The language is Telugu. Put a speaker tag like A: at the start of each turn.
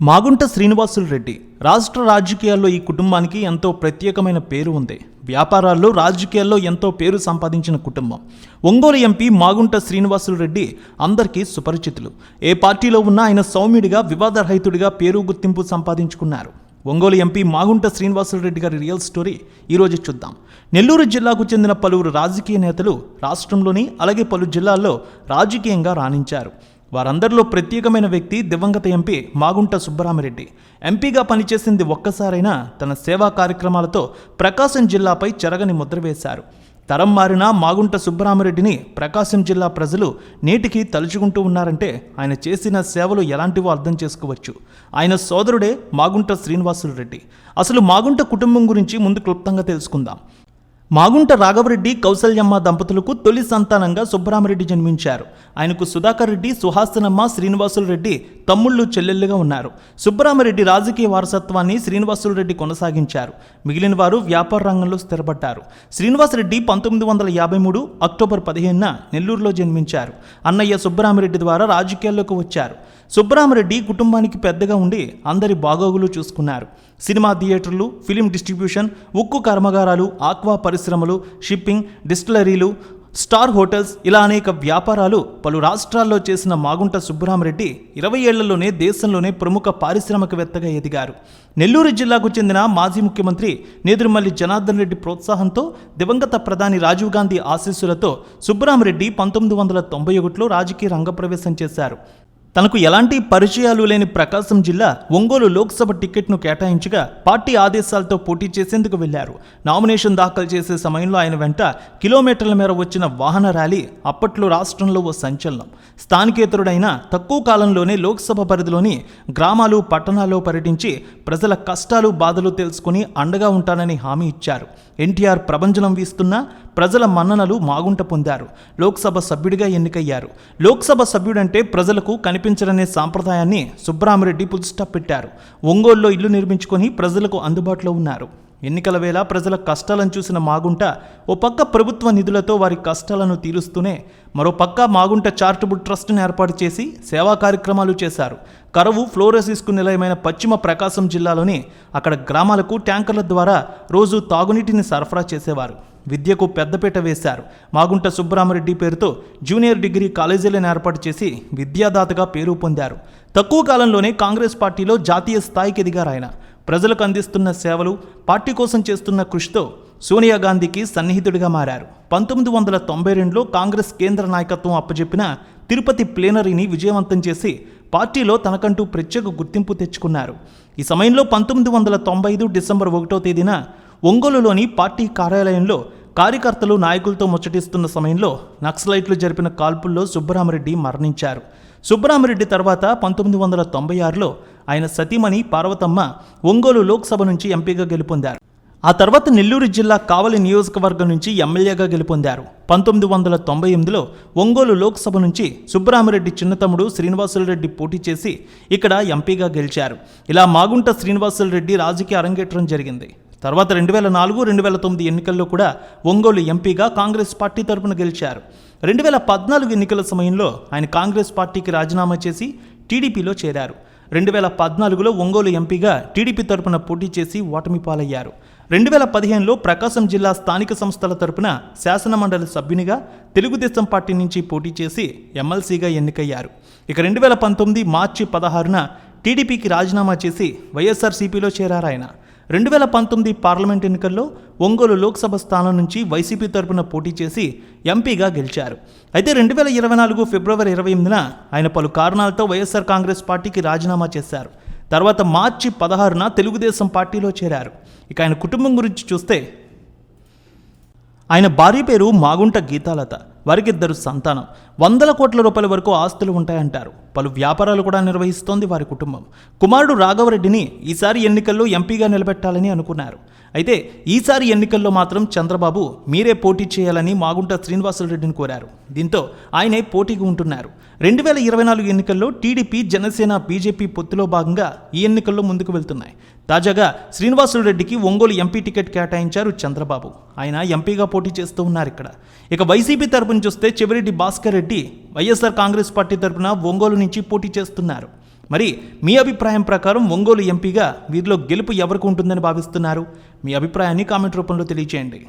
A: మాగుంట శ్రీనివాసులు రెడ్డి రాష్ట్ర రాజకీయాల్లో ఈ కుటుంబానికి ఎంతో ప్రత్యేకమైన పేరు ఉంది. వ్యాపారాల్లో రాజకీయాల్లో ఎంతో పేరు సంపాదించిన కుటుంబం. ఒంగోలు ఎంపీ మాగుంట శ్రీనివాసులు రెడ్డి అందరికీ సుపరిచితులు. ఏ పార్టీలో ఉన్నా ఆయన సౌమ్యుడిగా వివాదరహితుడిగా పేరు గుర్తింపు సంపాదించుకున్నారు. ఒంగోలు ఎంపీ మాగుంట శ్రీనివాసులు రెడ్డి గారి రియల్ స్టోరీ ఈరోజు చూద్దాం. నెల్లూరు జిల్లాకు చెందిన పలువురు రాజకీయ నేతలు రాష్ట్రంలోని అలాగే పలు జిల్లాల్లో రాజకీయంగా రాణించారు. వారందరిలో ప్రత్యేకమైన వ్యక్తి దివంగత ఎంపీ మాగుంట సుబ్బరామిరెడ్డి. ఎంపీగా పనిచేసింది ఒక్కసారైనా తన సేవా కార్యక్రమాలతో ప్రకాశం జిల్లాపై చెరగని ముద్ర వేశారు. తరం మారిన మాగుంట సుబ్బరామిరెడ్డిని ప్రకాశం జిల్లా ప్రజలు నేటికి తలుచుకుంటూ ఉన్నారంటే ఆయన చేసిన సేవలు ఎలాంటివో అర్థం చేసుకోవచ్చు. ఆయన సోదరుడే మాగుంట శ్రీనివాసులు రెడ్డి. అసలు మాగుంట కుటుంబం గురించి ముందు క్లుప్తంగా తెలుసుకుందాం. మాగుంట రాఘవరెడ్డి కౌసల్యమ్మ దంపతులకు తొలి సంతానంగా సుబ్బరామరెడ్డి జన్మించారు. ఆయనకు సుధాకర్ రెడ్డి సుహాసనమ్మ శ్రీనివాసులు రెడ్డి తమ్ముళ్ళు చెల్లెళ్ళుగా ఉన్నారు. సుబ్బరామరెడ్డి రాజకీయ వారసత్వాన్ని శ్రీనివాసులు రెడ్డి కొనసాగించారు. మిగిలిన వారు వ్యాపార రంగంలో స్థిరపడ్డారు. శ్రీనివాసరెడ్డి పంతొమ్మిది వందల యాభై మూడు అక్టోబర్ పదిహేనున నెల్లూరులో జన్మించారు. అన్నయ్య సుబ్బరామరెడ్డి ద్వారా రాజకీయాల్లోకి వచ్చారు. సుబ్బరామరెడ్డి కుటుంబానికి పెద్దగా ఉండి అందరి బాగోగులు చూసుకున్నారు. సినిమా థియేటర్లు ఫిలిం డిస్ట్రిబ్యూషన్ ఉక్కు కర్మాగారాలు ఆక్వా పరిశ్రమలు షిప్పింగ్ డిస్టిలరీలు స్టార్ హోటల్స్ ఇలా అనేక వ్యాపారాలు పలు రాష్ట్రాల్లో చేసిన మాగుంట సుబ్బరామరెడ్డి ఇరవై ఏళ్ళలోనే దేశంలోనే ప్రముఖ పారిశ్రామికవేత్తగా ఎదిగారు. నెల్లూరు జిల్లాకు చెందిన మాజీ ముఖ్యమంత్రి నేదురుమల్లి జనార్దన్ రెడ్డి ప్రోత్సాహంతో దివంగత ప్రధాని రాజీవ్ గాంధీ ఆశీస్సులతో సుబ్బరామరెడ్డి పంతొమ్మిది వందల తొంభై ఒకటిలో రాజకీయ రంగప్రవేశం చేశారు. తనకు ఎలాంటి పరిచయాలు లేని ప్రకాశం జిల్లా ఒంగోలు లోక్సభ టికెట్ను కేటాయించగా పార్టీ ఆదేశాలతో పోటీ చేసేందుకు వెళ్ళారు నామినేషన్ దాఖలు చేసే సమయంలో ఆయన వెంట కిలోమీటర్ల మేర వచ్చిన వాహన ర్యాలీ అప్పట్లో రాష్ట్రంలో ఓ సంచలనం. స్థానికేతరుడైన తక్కువ కాలంలోనే లోక్సభ పరిధిలోని గ్రామాలు పట్టణాల్లో పర్యటించి ప్రజల కష్టాలు బాధలు తెలుసుకుని అండగా ఉంటానని హామీ ఇచ్చారు. ఎన్టీఆర్ ప్రభంజనం వీస్తున్నా ప్రజల మన్ననలు మాగుంట పొందారు. లోక్సభ సభ్యుడిగా ఎన్నికయ్యారు. లోక్సభ సభ్యుడంటే ప్రజలకు కనిపించడనే సాంప్రదాయాన్ని సుబ్బరామరెడ్డి పుల్స్టాప్ పెట్టారు. ఒంగోలులో ఇల్లు నిర్మించుకొని ప్రజలకు అందుబాటులో ఉన్నారు. ఎన్నికల వేళ ప్రజల కష్టాలను చూసిన మాగుంట ఓ పక్క ప్రభుత్వ నిధులతో వారి కష్టాలను తీరుస్తూనే మరో పక్క మాగుంట చారిటబుల్ ట్రస్ట్ను ఏర్పాటు చేసి సేవా కార్యక్రమాలు చేశారు. కరువు ఫ్లోరోసిస్కు నిలయమైన పశ్చిమ ప్రకాశం జిల్లాలోని అక్కడ గ్రామాలకు ట్యాంకర్ల ద్వారా రోజు తాగునీటిని సరఫరా చేసేవారు. విద్యకు పెద్దపీట వేశారు. మాగుంట సుబ్బరామరెడ్డి పేరుతో జూనియర్ డిగ్రీ కాలేజీలను ఏర్పాటు చేసి విద్యాదాతగా పేరు పొందారు. తక్కువ కాలంలోనే కాంగ్రెస్ పార్టీలో జాతీయ స్థాయికి ఎదిగారు ఆయన. ప్రజలకు అందిస్తున్న సేవలు పార్టీ కోసం చేస్తున్న కృషితో సోనియా గాంధీకి సన్నిహితుడిగా మారారు. పంతొమ్మిది వందల తొంభై రెండులో కాంగ్రెస్ కేంద్ర నాయకత్వం అప్పజెప్పిన తిరుపతి ప్లేనరీని విజయవంతం చేసి పార్టీలో తనకంటూ ప్రత్యేక గుర్తింపు తెచ్చుకున్నారు. ఈ సమయంలో పంతొమ్మిది వందల తొంభై ఐదు డిసెంబర్ ఒకటో తేదీన ఒంగోలులోని పార్టీ కార్యాలయంలో కార్యకర్తలు నాయకులతో ముచ్చటిస్తున్న సమయంలో నక్సలైట్లు జరిపిన కాల్పుల్లో సుబ్బరామరెడ్డి మరణించారు. సుబ్బరామరెడ్డి తర్వాత పంతొమ్మిది వందల తొంభై ఆరులో ఆయన సతీమణి పార్వతమ్మ ఒంగోలు లోక్సభ నుంచి ఎంపీగా గెలుపొందారు. ఆ తర్వాత నెల్లూరు జిల్లా కావలి నియోజకవర్గం నుంచి ఎమ్మెల్యేగా గెలుపొందారు. పంతొమ్మిది వందల తొంభై ఎనిమిదిలో ఒంగోలు లోక్సభ నుంచి సుబ్బరామరెడ్డి చిన్నతమ్ముడు శ్రీనివాసులరెడ్డి పోటీ చేసి ఇక్కడ ఎంపీగా గెలిచారు. ఇలా మాగుంట శ్రీనివాసులరెడ్డి రాజకీయ అరంగేట్రం జరిగింది. తర్వాత రెండు వేల నాలుగు రెండు వేల తొమ్మిది ఎన్నికల్లో కూడా ఒంగోలు ఎంపీగా కాంగ్రెస్ పార్టీ తరపున గెలిచారు. రెండు వేల పద్నాలుగు ఎన్నికల సమయంలో ఆయన కాంగ్రెస్ పార్టీకి రాజీనామా చేసి టీడీపీలో చేరారు. రెండు వేల పద్నాలుగులో ఒంగోలు ఎంపీగా టీడీపీ తరపున పోటీ చేసి ఓటమి పాలయ్యారు. రెండు వేల పదిహేనులో ప్రకాశం జిల్లా స్థానిక సంస్థల తరపున శాసనమండలి సభ్యునిగా తెలుగుదేశం పార్టీ నుంచి పోటీ చేసి ఎమ్మెల్సీగా ఎన్నికయ్యారు. ఇక రెండు వేల పంతొమ్మిది మార్చి పదహారున టీడీపీకి రాజీనామా చేసి వైఎస్ఆర్సీపీలో చేరారు ఆయన రెండు వేల పంతొమ్మిది పార్లమెంట్ ఎన్నికల్లో ఒంగోలు లోక్సభ స్థానం నుంచి వైసీపీ తరపున పోటీ చేసి ఎంపీగా గెలిచారు. అయితే రెండు వేల ఇరవై నాలుగు ఫిబ్రవరి ఇరవై ఎనిమిదిన ఆయన పలు కారణాలతో వైఎస్ఆర్ కాంగ్రెస్ పార్టీకి రాజీనామా చేశారు. తర్వాత మార్చి పదహారున తెలుగుదేశం పార్టీలో చేరారు. ఇక ఆయన కుటుంబం గురించి చూస్తే ఆయన భార్య పేరు మాగుంట గీతాలత. వారికిద్దరు సంతానం. వందల కోట్ల రూపాయల వరకు ఆస్తులు ఉంటాయంటారు. పలు వ్యాపారాలు కూడా నిర్వహిస్తోంది వారి కుటుంబం. కుమారుడు రాఘవరెడ్డిని ఈసారి ఎన్నికల్లో ఎంపీగా నిలబెట్టాలని అనుకున్నారు. అయితే ఈసారి ఎన్నికల్లో మాత్రం చంద్రబాబు మీరే పోటీ చేయాలని మాగుంట శ్రీనివాసులరెడ్డిని కోరారు. దీంతో ఆయనే పోటీగా ఉంటున్నారు. రెండు వేల ఇరవై నాలుగు ఎన్నికల్లో టీడీపీ జనసేన బీజేపీ పొత్తులో భాగంగా ఈ ఎన్నికల్లో ముందుకు వెళ్తున్నాయి. తాజాగా శ్రీనివాసులరెడ్డికి ఒంగోలు ఎంపీ టికెట్ కేటాయించారు చంద్రబాబు. ఆయన ఎంపీగా పోటీ చేస్తూ ఉన్నారు ఇక్కడ. ఇక వైసీపీ తరపున చూస్తే Chevireddy Bhaskar Reddy YSR Congress party తరపున ఒంగోలు నుంచి పోటీ చేస్తున్నారు. మరి మీ అభిప్రాయం ప్రకారం ఒంగోలు ఎంపీగా వీరిలో గెలుపు ఎవరికి ఉంటుందని భావిస్తున్నారు? మీ అభిప్రాయాన్ని కామెంట్ రూపంలో తెలియజేయండి